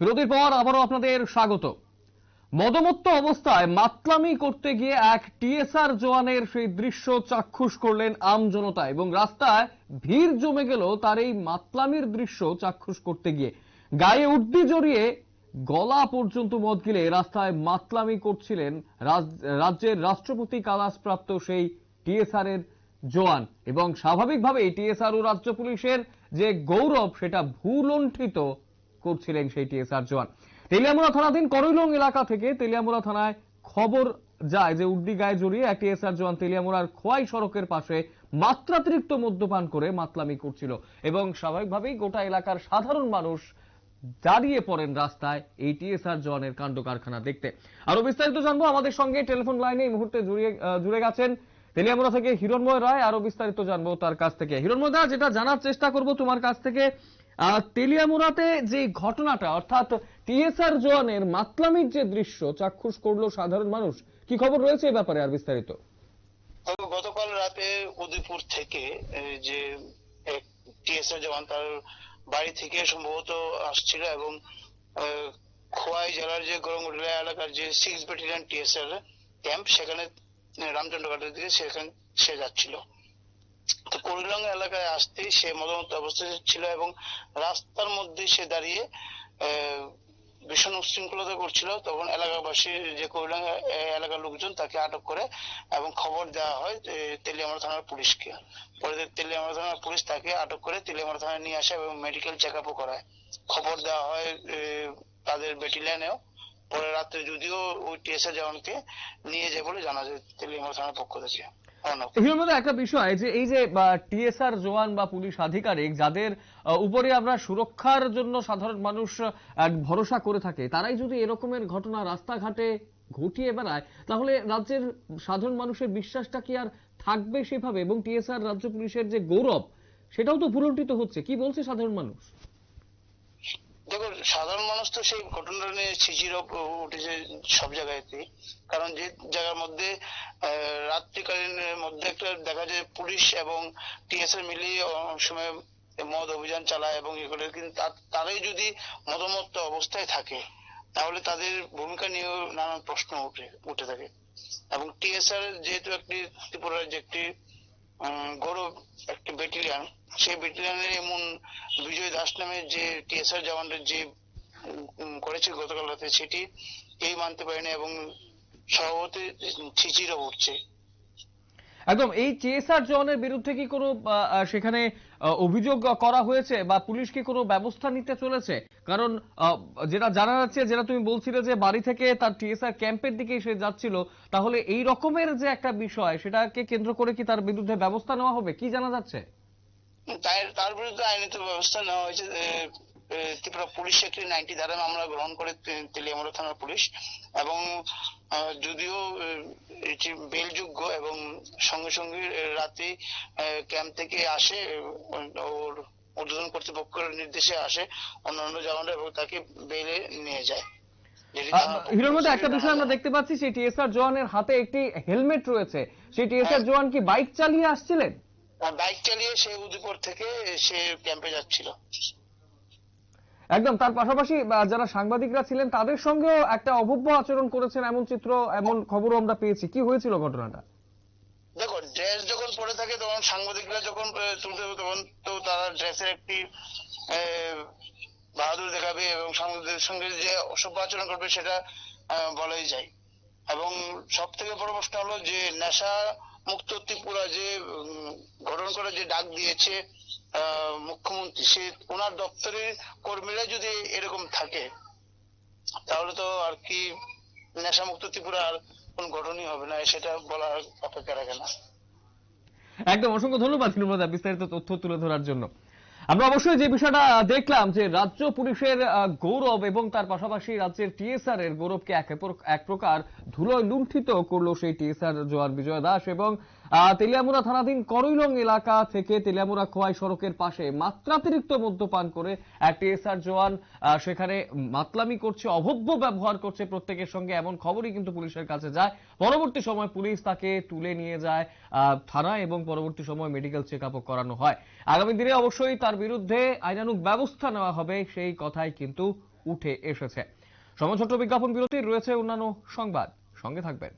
বিরতির পর আবারও আপনাদের স্বাগত। মদমত্ত অবস্থায় মাতলামি করতে গিয়ে এক টিএসআর জওয়ানের সেই দৃশ্য চাক্ষুষ করলেন আম জনতা এবং রাস্তায় ভিড় জমে গেল তার এই মাতলামির দৃশ্য চাক্ষুষ করতে গিয়ে। গায়ে উর্দি জড়িয়ে গলা পর্যন্ত মদ গিলে রাস্তায় মাতলামি করছিলেন রাজ- রাজ্যের রাষ্ট্রপতি কালাসপ্রাপ্ত সেই টিএসআর এর জওয়ান এবং স্বাভাবিকভাবেই টিএসআর ও রাজ্য পুলিশের যে গৌরব সেটা ভূলণ্ঠিত করছিলেন সেই টিএসআর জওয়ান। তেলিয়ামুড়া থানাধীন করইলং এলাকা থেকে তেলিয়ামুড়া থানায় খবর যায় যে উড্ডি গায়ে জড়িয়ে এক টিএসআর জওয়ান তেলিয়ামুড়ার খোয়াই সড়কের পাশে মাত্রাতিরিক্ত মদ্যপান করে মাতলামি করছিল এবং স্বাভাবিকভাবেই গোটা এলাকার সাধারণ মানুষ দাঁড়িয়ে পড়েন রাস্তায় এই টিএসআর জওয়ানের কাণ্ড কারখানা দেখতে। আরও বিস্তারিত জানব আমাদের সঙ্গে টেলিফোন লাইনে এই মুহূর্তে জুড়ে গেছেন তেলিয়ামুড়া থেকে হিরণময় রায়। আরও বিস্তারিত জানব তার কাছ থেকে। হিরণময় দা, যেটা জানার চেষ্টা করব তোমার কাছ থেকে আহ, তেলিয়ামুড়াতে যে ঘটনাটা অর্থাৎ টিএসআর জওয়ানের মাতলামির যে দৃশ্য চাক্ষুষ করল সাধারণ মানুষ। কি খবর রয়েছে এই ব্যাপারে আর বিস্তারিত? গতকাল রাতে উদয়পুর থেকে যে টিএসআর জওয়ান তার বাড়ি থেকে সম্ভবত আসছিল এবং এ, খোয়াই জেলার যে গরমগুড়িয়া এলাকার যে সিক্স ব্যাটালিয়ন টিএসআর ক্যাম্প সেখানে এ, রামচন্দ্রঘাটের দিকে সেখানে সে যাচ্ছিল। তো করিলং এলাকায় আসতেই সে মদমত্ত অবস্থায় ছিল এবং রাস্তার মধ্যে সে দাঁড়িয়ে ভীষণ উশৃঙ্খলতা করছিল। তখন এলাকাবাসী যে করিলং এলাকার লোকজন তাকে আটক করে এবং খবর দেওয়া হয় এ, তেলিয়ামুড়া থানার পুলিশকে। পরে তেলিয়ামুড়া থানার পুলিশ তাকে আটক করে তেলিয়ামুড়া থানায় নিয়ে আসে এবং মেডিকেল চেক আপও করায়। খবর দেওয়া হয় তাদের ব্যাটালিয়নেও পরে রাত্রে যদিও ওই টিএসএ জওয়ানকে নিয়ে যায় বলে জানা যায় তেলিয়ামুড়া থানার পক্ষ থেকে। অর্ণব। হিরণময় দা, একটা বিষয় যে এই যে টিএসআর জওয়ান বা পুলিশ আধিকারিক যাদের উপরে আমরা সুরক্ষার জন্য সাধারণ মানুষ ভরসা করে থাকে তারাই যদি এরকমের ঘটনা রাস্তাঘাটে ঘটিয়ে বেড়ায় তাহলে রাজ্যের সাধারণ মানুষের বিশ্বাসটা কি আর থাকবে সেভাবে? এবং টিএসআর রাজ্য পুলিশের যে গৌরব সেটাও তো ভুলণ্ঠিত হচ্ছে। কি বলছে সাধারণ মানুষ? দেখো সাধারণ মানুষ তো সেই ঘটনাটা নিয়ে ছিচির উঠেছে সব জায়গাতেই। কারণ যে জায়গার মধ্যে রাত্রিকালীন মধ্যে একটা দেখা যায় পুলিশ এবং টিএসএর মিলিয়ে অনেক সময় মদ অভিযান চালায় এবং এগুলো কিন্তু তারাই যদি মদমত্ত অবস্থায় থাকে, তাহলে তাদের ভূমিকা নিয়েও নানান প্রশ্ন উঠে উঠে থাকে। এবং টিএসআর যেহেতু একটি ত্রিপুরার যে একটি গৌরব একটি ব্যাটালিয়ান সেই ব্যাটালিয়ানের এমন বিজয় দাস নামে যে টিএসআর জওয়ানরা যে করেছে গতকাল রাতে, সেটি কেই মানতে পারেনি এবং সভাপতি ছিচিরও উঠছে একদম এই টিএসআর জওয়ানের বিরুদ্ধে কি কোনো সেখানে অভিযোগ করা হয়েছে বা পুলিশ কি কোনো ব্যবস্থা নিতে চলেছে? কারণ যেটা জানা যাচ্ছে যেটা তুমি বলছিলে যে বাড়ি থেকে তার টিএসআর ক্যাম্পের দিকে সে যাচ্ছিল তাহলে এই রকমের যে একটা বিষয় সেটাকে কেন্দ্র করে কি তার বিরুদ্ধে ব্যবস্থা নেওয়া হবে? কি জানা যাচ্ছে? তার বিরুদ্ধে আইনত ব্যবস্থা নেওয়া হয়েছে ত্রিপুরা পুলিশ একটি নাইনটি ধারা মামলা গ্রহণ করে তেলিয়ামুড়া থানার পুলিশ এবং যদিও এটি বেলযোগ্য এবং সঙ্গে সঙ্গে রাতে ক্যাম্প থেকে আসে ওর ঊর্ধ্বতন কর্তৃপক্ষের নির্দেশে আসে অন্যান্য জওয়ানরা এবং তাকে বেলে নিয়ে যায়। হিরোর মধ্যে একটা বিষয় আমরা দেখতে পাচ্ছি সেই টিএসআর জওয়ানের হাতে একটি হেলমেট রয়েছে। সেই টিএসআর জওয়ান কি বাইক চালিয়ে আসছিলেন? আর বাইক চালিয়ে সে উদয়পুর থেকে সে ক্যাম্পে যাচ্ছিল। একদম, তার পাশাপাশি যারা সাংবাদিকরা ছিলেন, তাদের সঙ্গেও একটা অভব্য আচরণ করেছেন এমন চিত্র, এমন খবরও আমরা পেয়েছি। কি হয়েছিল ঘটনাটা? দেখো ড্রেস যখন পরে থাকে, তখন সাংবাদিকরা যখন তুলতে তখন তো তারা ড্রেসের একটি বাহাদুর দেখাবে এবং সাংবাদিকদের সঙ্গে যে অসভ্য আচরণ করবে, সেটা বলাই যায়। এবং সব থেকে বড় প্রশ্ন হলো যে নেশা মুক্ত ত্রিপুরা যে গঠন করার যে ডাক দিয়েছে মুখ্যমন্ত্রী, সে ওনার দপ্তরের কর্মীরা যদি এরকম থাকে, তাহলে তো আর কি নেশামুক্ত ত্রিপুরা আর কোন গঠনই হবে না, সেটা বলার অপেক্ষা রাখে না। একদম, অসংখ্য ধন্যবাদ বিস্তারিত তথ্য তুলে ধরার জন্য। আমরা অবশ্যই যে বিষয়টা দেখলাম যে রাজ্য পুলিশের গৌরব এবং তার পাশাপাশি রাজ্যের টিএসআর এর গৌরবকে এক প্রকার ধুলোয় লুণ্ঠিত করল সেই টিএসআর জোয়ার বিজয় দাস এবং তেলিয়ামুড়া থানাধীন করইলং এলাকা থেকে তেলিয়ামুড়া খোয়াই সড়কের পাশে মাত্রাতিরিক্ত মদ্যপান করে এক টিএসআর জওয়ান সেখানে মাতলামি করছে, অভব্য ব্যবহার করছে প্রত্যেকের সঙ্গে। এমন খবরই কিন্তু পুলিশের কাছে যায়। পরবর্তী সময় পুলিশ তাকে তুলে নিয়ে যায় থানায় এবং পরবর্তী সময় মেডিকেল চেক আপও করানো হয়। আগামী দিনে অবশ্যই তার বিরুদ্ধে আইনানুগ ব্যবস্থা নেওয়া হবে, সেই কথাই কিন্তু উঠে এসেছে। সময় ছোট্ট বিজ্ঞাপন বিরতির রয়েছে অন্যান্য সংবাদ। সঙ্গে থাকবেন।